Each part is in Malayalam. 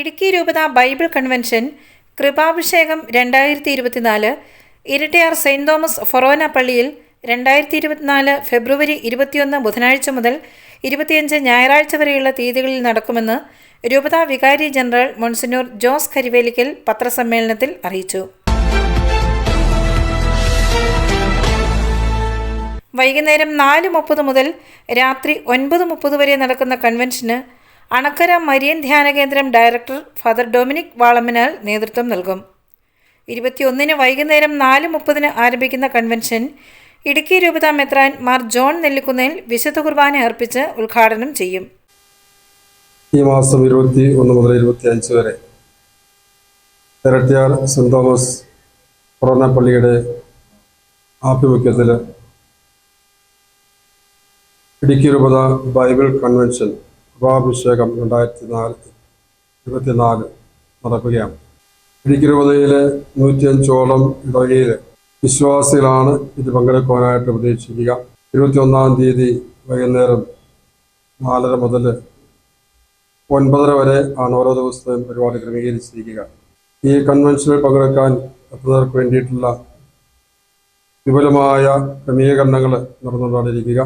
ഇടുക്കി രൂപത ബൈബിൾ കൺവെൻഷൻ കൃപാഭിഷേകം രണ്ടായിരത്തി ഇരുപത്തിനാല് ഇരട്ടിയാർ സെയിന്റ് തോമസ് ഫൊറോന പള്ളിയിൽ രണ്ടായിരത്തി ഇരുപത്തിനാല് ഫെബ്രുവരി ഇരുപത്തിയൊന്ന് ബുധനാഴ്ച മുതൽ ഇരുപത്തിയഞ്ച് ഞായറാഴ്ച വരെയുള്ള തീയതികളിൽ നടക്കുമെന്ന് രൂപതാ വികാരി ജനറൽ മൊൺസിനൂർ ജോസ് കരിവേലിക്കൽ പത്രസമ്മേളനത്തിൽ അറിയിച്ചു. വൈകുന്നേരം നാല് മുപ്പത് മുതൽ രാത്രി ഒൻപത് മുപ്പത് വരെ നടക്കുന്ന കൺവെൻഷന് അണക്കര മരിയൻ ധ്യാന കേന്ദ്രം ഡയറക്ടർ ഫാദർ ഡൊമിനിക് വാളമിനാൽ നേതൃത്വം നൽകും. ഇരുപത്തിയൊന്നിന് വൈകുന്നേരം നാല് മുപ്പതിന് ആരംഭിക്കുന്ന കൺവെൻഷൻ ഇടുക്കി രൂപത മെത്രാൻ മാർ ജോൺ നെല്ലിക്കുന്നേൽ വിശുദ്ധ കുർബാന അർപ്പിച്ച് ഉദ്ഘാടനം ചെയ്യും. ഈ മാസം ഇരുപത്തി ഒന്ന് മുതൽ ഇരുപത്തി അഞ്ച് വരെ ഇരട്ടിയാർ സെന്റ് തോമസ് കൊറോണ പള്ളിയുടെ ആഭിമുഖ്യത്തിൽ ഇടുക്കി രൂപത ബൈബിൾ കൺവെൻഷൻ കൃപാഭിഷേകം രണ്ടായിരത്തി നാല് ഇരുപത്തിനാല് നടക്കുകയാണ്. ഇടുക്കി നൂറ്റി നൂറ്റിയഞ്ചോളം ഇടവകയിൽ വിശ്വാസികളാണ് ഇത് പങ്കെടുക്കുവാനായിട്ട് പ്രതീക്ഷിക്കുക ഇരുപത്തിയൊന്നാം തീയതി വൈകുന്നേരം നാലര മുതൽ ഒൻപതര വരെ ആണ് ഓരോ ദിവസത്തെയും പരിപാടി ക്രമീകരിച്ചിരിക്കുക. ഈ കൺവെൻഷനിൽ പങ്കെടുക്കാൻ എത്തുന്നവർക്ക് വേണ്ടിയിട്ടുള്ള വിപുലമായ ക്രമീകരണങ്ങൾ നടന്നുകൊണ്ടാണിരിക്കുക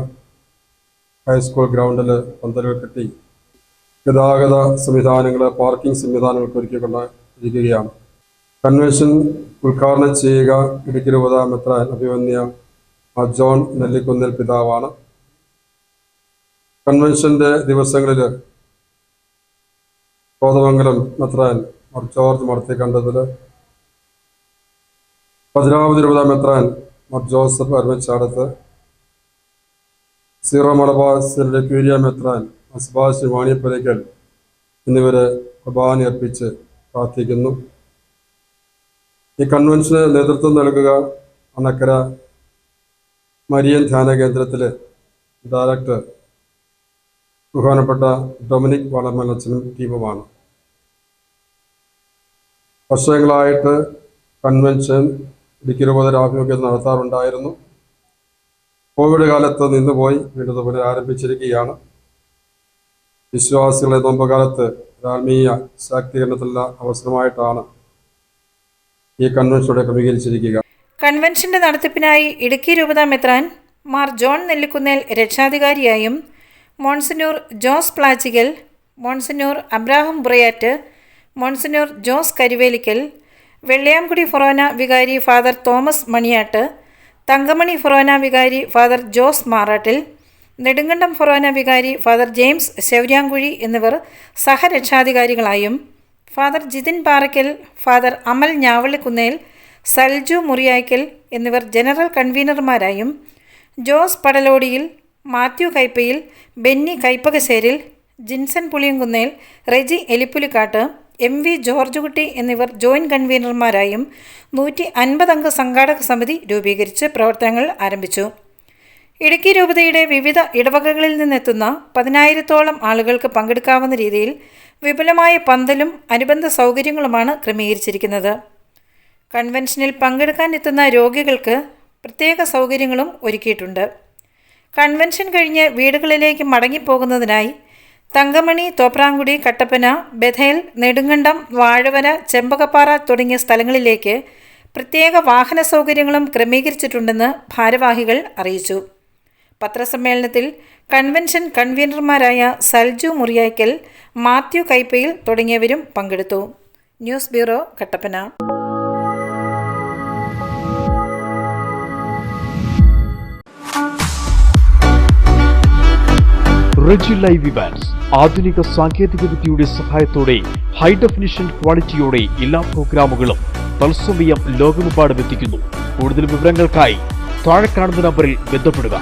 ഹൈസ്കൂൾ ഗ്രൗണ്ടിൽ പന്തലുകൾ കെട്ടി ഗതാഗത സംവിധാനങ്ങൾ പാർക്കിംഗ് സംവിധാനങ്ങൾക്ക് ഒരുക്കിക്കൊണ്ടിരിക്കുകയാണ്. കൺവെൻഷൻ ഉദ്ഘാടനം ചെയ്യുക ഇടുക്കി രൂപത മെത്രാൻ അഭിമന്യ ജോൺ നെല്ലിക്കുന്നിൽ പിതാവാണ്. കൺവെൻഷന്റെ ദിവസങ്ങളിൽ കോതമംഗലം മെത്രാൻ ജോർജ് മർത്തി കണ്ടതിൽ പതിനാമത് രൂപത മെത്രാൻ ജോസഫ് അരുമച്ചാടത്ത് സീറോ മലബാർ സിറിലെ ക്യൂരിയ മെത്രാൻ അസ്ബാഷ് വാണിയപ്പുരയ്ക്കൽ എന്നിവരെ കുർബാന അർപ്പിച്ച് പ്രാർത്ഥിക്കുന്നു. ഈ കൺവെൻഷന് നേതൃത്വം നൽകുക അണക്കര മരിയൻ ധ്യാന കേന്ദ്രത്തിലെ ഡയറക്ടർ ബഹുമാനപ്പെട്ട ഡൊമിനിക് വളമലച്ചനും ടീമുമാണ്. വർഷങ്ങളായിട്ട് കൺവെൻഷൻ ഇടുക്കി ആഭിമുഖ്യത്തിൽ നടത്താറുണ്ടായിരുന്നു. കോവിഡ് കാലത്ത് നിന്നുപോയി വീണ്ടും പുനരാരംഭിച്ചിരിക്കുകയാണ്. വിശ്വാസികളെ നോമ്പുകാലത്ത് ആത്മീയ ശാക്തീകരണത്തിലുള്ള അവസരമായിട്ടാണ് ഈ കൺവെൻഷനോടെ ക്രമീകരിച്ചിരിക്കുക. കൺവെൻഷന്റെ നടത്തിപ്പിനായി ഇടുക്കി രൂപത മെത്രാൻ Mar John Nellikunnel രക്ഷാധികാരിയായും Monsignor Jose Plachickal Monsignor Abraham Burayatt Monsignor Jose Karuvelickal Vellayamkudy forane വികാരി father Thomas Maniyatt Thankamani forane വികാരി father Jose Marattil Nedumkandam forane വികാരി ഫാദർ ജെയിംസ് ശൗര്യാങ്കുഴി എന്നിവർ സഹരക്ഷാധികാരികളായും ഫാദർ ജിതിൻ പാറയ്ക്കൽ ഫാദർ അമൽ ഞാവള്ളിക്കുന്നേൽ സൽജു മുറിയായ്ക്കൽ എന്നിവർ general കൺവീനർമാരായും Jose Padalodiyil Mathew Kaippayil Benny Kaippakasseril Jinson Puliyankunnel Reji Elippulikkattu M V Georgekutty എന്നിവർ ജോയിന്റ് കൺവീനർമാരായും നൂറ്റി അൻപതംഗ സംഘാടക സമിതി രൂപീകരിച്ച് പ്രവർത്തനങ്ങൾ ആരംഭിച്ചു. ഇടുക്കി രൂപതയുടെ വിവിധ ഇടവകകളിൽ നിന്നെത്തുന്ന പതിനായിരത്തോളം ആളുകൾക്ക് പങ്കെടുക്കാവുന്ന രീതിയിൽ വിപുലമായ പന്തലും അനുബന്ധ സൗകര്യങ്ങളുമാണ് ക്രമീകരിച്ചിരിക്കുന്നത്. കൺവെൻഷനിൽ പങ്കെടുക്കാൻ എത്തുന്ന രോഗികൾക്ക് പ്രത്യേക സൗകര്യങ്ങളും ഒരുക്കിയിട്ടുണ്ട്. കൺവെൻഷൻ കഴിഞ്ഞ് വീടുകളിലേക്ക് മടങ്ങിപ്പോകുന്നതിനായി തങ്കമണി തോപ്രാങ്കുടി കട്ടപ്പന ബഥേൽ നെടുങ്കണ്ടം വാഴവര ചെമ്പകപ്പാറ തുടങ്ങിയ സ്ഥലങ്ങളിലേക്ക് പ്രത്യേക വാഹന സൗകര്യങ്ങളും ക്രമീകരിച്ചിട്ടുണ്ടെന്ന് ഭാരവാഹികൾ അറിയിച്ചു. പത്രസമ്മേളനത്തിൽ കൺവെൻഷൻ കൺവീനർമാരായ സൽജു മുറിയായ്ക്കൽ മാത്യു കൈപ്പയിൽ തുടങ്ങിയവരും പങ്കെടുത്തു. News bureau Kattappana. Reji live Evans ആധുനിക സാങ്കേതിക വിദ്യയുടെ സഹായത്തോടെ ഹൈ ഡെഫിനിഷൻ ക്വാളിറ്റിയോടെ എല്ലാ പ്രോഗ്രാമുകളും തത്സമയം ലോകമെമ്പാടും എത്തിക്കുന്നു. കൂടുതൽ വിവരങ്ങൾക്കായി താഴെ കാണുന്ന നമ്പറിൽ ബന്ധപ്പെടുക.